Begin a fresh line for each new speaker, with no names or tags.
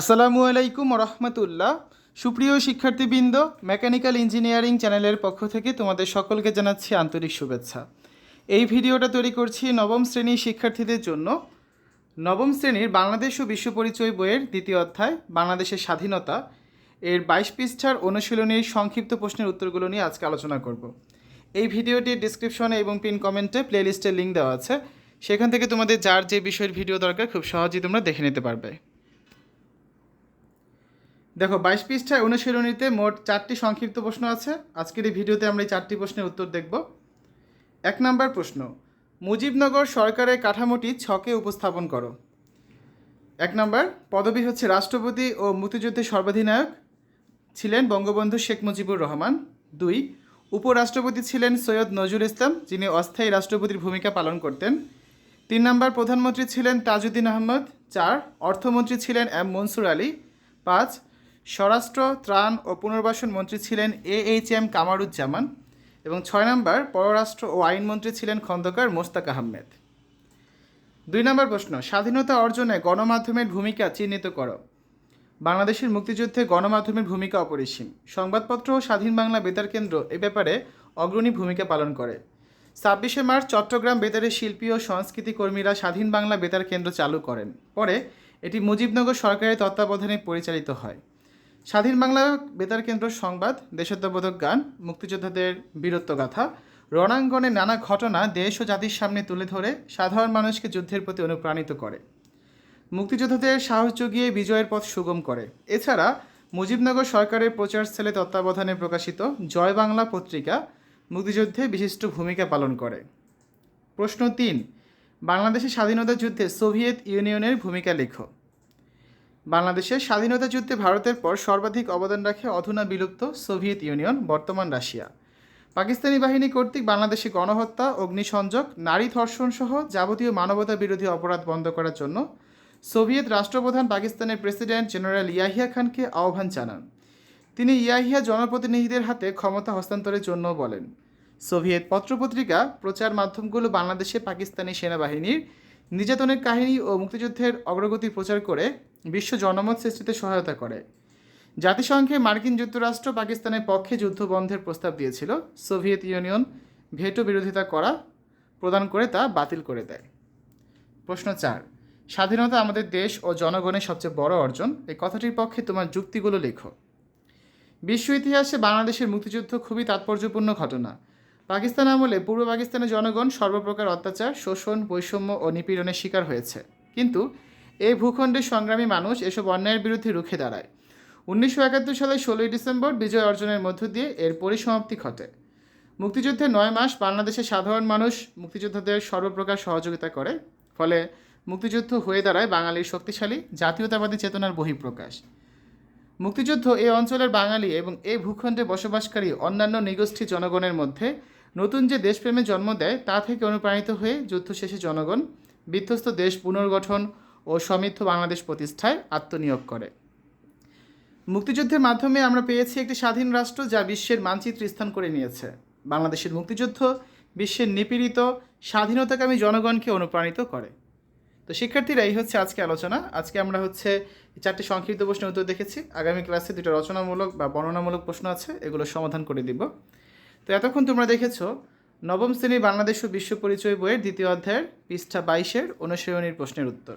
আসসালামু আলাইকুম রহমতুল্লাহ সুপ্রিয় শিক্ষার্থীবৃন্দ, মেকানিক্যাল ইঞ্জিনিয়ারিং চ্যানেলের পক্ষ থেকে তোমাদের সকলকে জানাচ্ছি আন্তরিক শুভেচ্ছা। এই ভিডিওটা তৈরি করছি নবম শ্রেণির শিক্ষার্থীদের জন্য। নবম শ্রেণির বাংলাদেশ ও বিশ্ব পরিচয় বইয়ের দ্বিতীয় অধ্যায়, বাংলাদেশের স্বাধীনতা। এর বাইশ পৃষ্ঠার অনুশীলনীর সংক্ষিপ্ত প্রশ্নের উত্তরগুলো নিয়ে আজকে আলোচনা করব। এই ভিডিওটির ডিসক্রিপশনে এবং পিন কমেন্টে প্লেলিস্টের লিঙ্ক দেওয়া আছে। সেখান থেকে তোমাদের যার যে বিষয়ের ভিডিও দরকার, খুব সহজেই তোমরা দেখে নিতে পারবে। দেখো, বাইশ পৃষ্ঠায় অনুশীলনীতে মোট চারটি সংক্ষিপ্ত প্রশ্ন আছে। আজকের এই ভিডিওতে আমরা এই চারটি প্রশ্নের উত্তর দেখব। এক নম্বর প্রশ্ন, মুজিবনগর সরকারের কাঠামোটি ছকে উপস্থাপন করো। এক নম্বর, পদবি হচ্ছে রাষ্ট্রপতি ও মুক্তিযুদ্ধের সর্বাধিনায়ক ছিলেন বঙ্গবন্ধু শেখ মুজিবুর রহমান। দুই, উপরাষ্ট্রপতি ছিলেন সৈয়দ নজরুল ইসলাম, যিনি অস্থায়ী রাষ্ট্রপতির ভূমিকা পালন করতেন। তিন নম্বর, প্রধানমন্ত্রী ছিলেন তাজউদ্দিন আহমদ। চার, অর্থমন্ত্রী ছিলেন এম মনসুর আলী। পাঁচ স্বরাষ্ট্র, ত্রাণ ও পুনর্বাসন মন্ত্রী ছিলেন এ এইচ এম কামারুজ্জামান এবং ছয় নম্বর পররাষ্ট্র ও আইনমন্ত্রী ছিলেন খন্দকার মোস্তাক আহমেদ। দুই নম্বর প্রশ্ন, স্বাধীনতা অর্জনে গণমাধ্যমের ভূমিকা চিহ্নিত করো। বাংলাদেশের মুক্তিযুদ্ধে গণমাধ্যমের ভূমিকা অপরিসীম। সংবাদপত্র ও স্বাধীন বাংলা বেতার কেন্দ্র এ ব্যাপারে অগ্রণী ভূমিকা পালন করে। ছাব্বিশে মার্চ চট্টগ্রাম বেতারের শিল্পী ও সংস্কৃতি কর্মীরা স্বাধীন বাংলা বেতার কেন্দ্র চালু করেন। পরে এটি মুজিবনগর সরকারের তত্ত্বাবধানে পরিচালিত হয়। স্বাধীন বাংলা বেতার কেন্দ্র সংবাদ দেশাত্মবোধক গান, মুক্তিযোদ্ধাদের বীরত্বগাথা রণাঙ্গনে নানা ঘটনা দেশ ও জাতির সামনে তুলে ধরে সাধারণ মানুষকে যুদ্ধের প্রতি অনুপ্রাণিত করে। মুক্তিযোদ্ধাদের সাহস জুগিয়ে বিজয়ের পথ সুগম করে। এছাড়া মুজিবনগর সরকারের প্রচার সেলে তত্ত্বাবধানে প্রকাশিত জয় বাংলা পত্রিকা মুক্তিযুদ্ধে বিশিষ্ট ভূমিকা পালন করে। প্রশ্ন তিন, বাংলাদেশের স্বাধীনতা যুদ্ধে সোভিয়েত ইউনিয়নের ভূমিকা লেখো। বাংলাদেশের স্বাধীনতা যুদ্ধে ভারতের পর সর্বাধিক অবদান রাখে অধুনা বিলুপ্ত সোভিয়েত ইউনিয়ন, বর্তমান রাশিয়া। পাকিস্তানি বাহিনী কর্তৃক বাংলাদেশে গণহত্যা, অগ্নিসংযোগ, নারী ধর্ষণ সহ যাবতীয় মানবতা বিরোধী অপরাধ বন্ধ করার জন্য সোভিয়েত রাষ্ট্রপ্রধান পাকিস্তানের প্রেসিডেন্ট জেনারেল ইয়াহিয়া খানকে আহ্বান জানান। তিনি ইয়াহিয়া জনপ্রতিনিধিদের হাতে ক্ষমতা হস্তান্তরের জন্য বলেন, সোভিয়েত পত্রপত্রিকা, প্রচার মাধ্যমগুলো বাংলাদেশে পাকিস্তানি সেনাবাহিনীর নির্যাতনের কাহিনী ও মুক্তিযুদ্ধের অগ্রগতি প্রচার করে বিশ্ব জনমত সৃষ্টিতে সহায়তা করে। জাতিসংঘে মার্কিন যুক্তরাষ্ট্র পাকিস্তানের পক্ষে যুদ্ধ বন্ধের প্রস্তাব দিয়েছিল। সোভিয়েত ইউনিয়ন ভেটো বিরোধিতা করা প্রদান করে তা বাতিল করে দেয়। প্রশ্ন চার, স্বাধীনতা আমাদের দেশ ও জনগণের সবচেয়ে বড় অর্জন। এই কথাটির পক্ষে তোমার যুক্তিগুলো লেখো। বিশ্ব ইতিহাসে বাংলাদেশের মুক্তিযুদ্ধ খুবই তাৎপর্যপূর্ণ ঘটনা। পাকিস্তান আমলে পূর্ব পাকিস্তানের জনগণ সর্বপ্রকার অত্যাচার, শোষণ, বৈষম্য ও নিপীড়নের শিকার হয়েছে। কিন্তু এই ভূখণ্ডের সংগ্রামী মানুষ এসব অন্যায়ের বিরুদ্ধে রুখে দাঁড়ায়। উনিশশো একাত্তর সালের ষোলোই ডিসেম্বর বিজয় অর্জনের মধ্য দিয়ে এর পরিসমাপ্তি ঘটে। মুক্তিযুদ্ধে নয় মাস বাংলাদেশের সাধারণ মানুষ মুক্তিযোদ্ধাদের সর্বপ্রকার সহযোগিতা করে, ফলে মুক্তিযুদ্ধ হয়ে দাঁড়ায় বাঙালির শক্তিশালী, জাতীয়তাবাদী চেতনার বহিঃপ্রকাশ। মুক্তিযুদ্ধ এই অঞ্চলের বাঙালি এবং এই ভূখণ্ডে বসবাসকারী অন্যান্য নিগোষ্ঠী জনগণের মধ্যে নতুন যে দেশপ্রেমে জন্ম দেয় তা থেকে অনুপ্রাণিত হয়ে যুদ্ধ শেষে জনগণ, বিধ্বস্ত দেশ পুনর্গঠন ও সমৃদ্ধ বাংলাদেশ প্রতিষ্ঠায় আত্মনিয়োগ করে। মুক্তিযুদ্ধের মাধ্যমে আমরা পেয়েছি একটি স্বাধীন রাষ্ট্র যা বিশ্বের মানচিত্রে স্থান করে নিয়েছে। বাংলাদেশের মুক্তিযুদ্ধ বিশ্বের নিপীড়িত, স্বাধীনতাকামী জনগণকে অনুপ্রাণিত করে। তো শিক্ষার্থীরা, এই হচ্ছে আজকে আলোচনা। আজকে আমরা হচ্ছে চারটি সংক্ষিপ্ত প্রশ্নের উত্তর দেখেছি। আগামী ক্লাসে দুটো রচনামূলক বা বর্ণনামূলক প্রশ্ন আছে, এগুলো সমাধান করে দিব। তো এতক্ষণ তোমরা দেখেছ, নবম শ্রেণি বাংলাদেশ ও বিশ্ব পরিচয় বইয়ের দ্বিতীয় অধ্যায়ের পৃষ্ঠা বাইশের অনুশীলনীর প্রশ্নের উত্তর।